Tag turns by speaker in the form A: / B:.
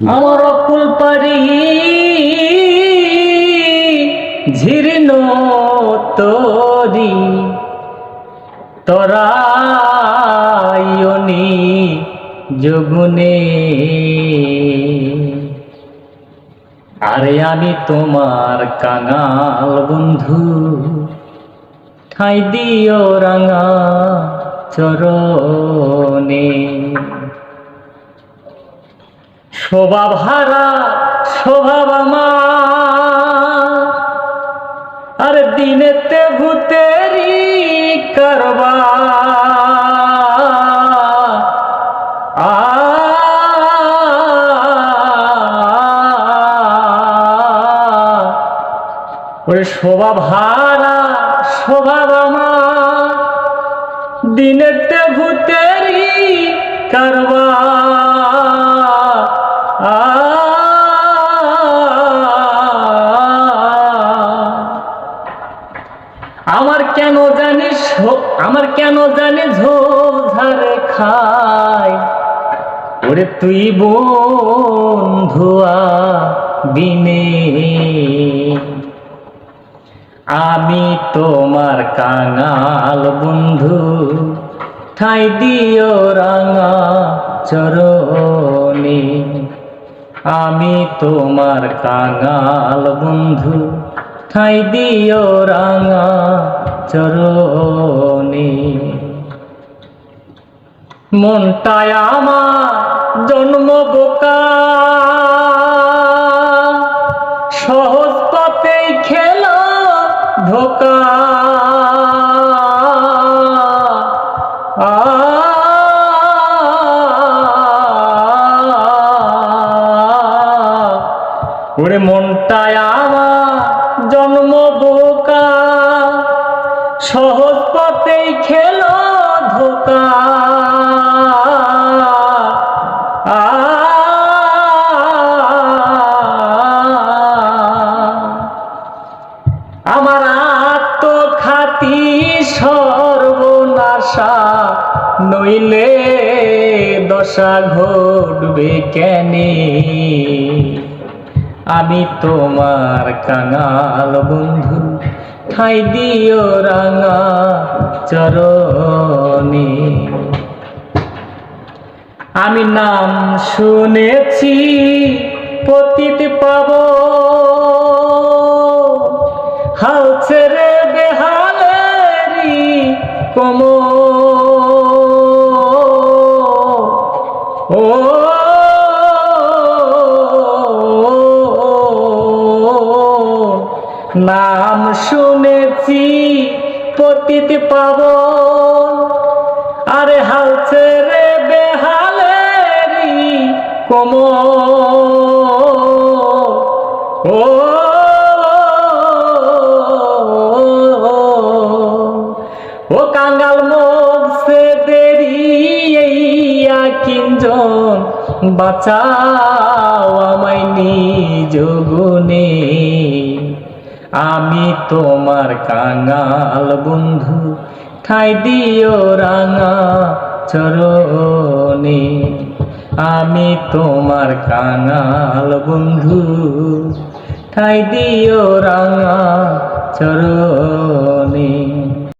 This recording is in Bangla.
A: আমার অকুল পারি ঝিরন তরি, তরায়নি যোগুনে। আরে আমি তোমার কাঙাল বন্ধু, ঠাই দিও রাঙা চরণে। শোভা ভারা স্বভাব আমার। আর দিনেতে ভূতেরি কারবা ওরে শোভা ভারা স্বভাব আমার। দিনেতে ভূতেরি কারবা আমার কেন জানিস আমার কেন জানি ঝোঝারে খায়? ওরে তুই বন্ধুয়া দিনে আমি তোমার কাঙাল বন্ধু, ঠাই দিও রাঙা চরণে। আমি তোমার কাঙাল বন্ধু ঠাই দিও রাঙা চরণে। মনটায় আমার জন্ম বোকা। সহজ পথেই খেল ধোকা। ওরে মনটায় জন্ম বোকা সহজ পথেই খেল ধোকা। আমার আত্মখাতি সর্বনাশা নইলে দশা ঘটবে কেনে? আমি তোমার কাঙাল বন্ধু। ঠাই দিও রাঙা চরণে। আমি নাম শুনেছি, পতিত পাব। হাল ছেড়ে বেহালেরি কম নাম শুনেছি, পতিত পাব আরে হাল ছেড়ে বেহালেরি কম ও ও কাঙ্গাল মুখ সে দেরিয়া কিঞ্জন বাঁচাও আমায় নিজ গুণে। আমি তোমার কাঙাল বন্ধু, ঠাই দিও রাঙা চরণে। আমি তোমার কাঙাল বন্ধু, ঠাই দিও রাঙা চরণে।